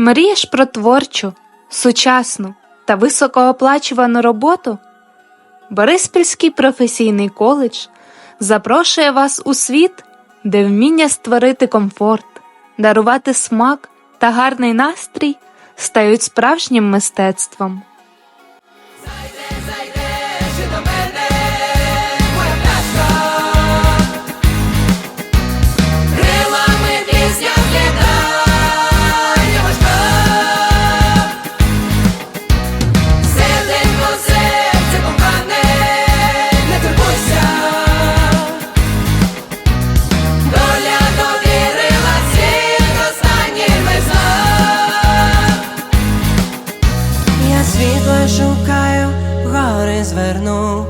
Мрієш про творчу, сучасну та високооплачувану роботу? Бориспільський професійний коледж запрошує вас у світ, де вміння створити комфорт, дарувати смак та гарний настрій стають справжнім мистецтвом. шукаю, гори зверну.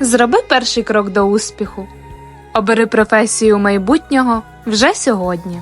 Зроби перший крок до успіху. Обери професію майбутнього вже сьогодні.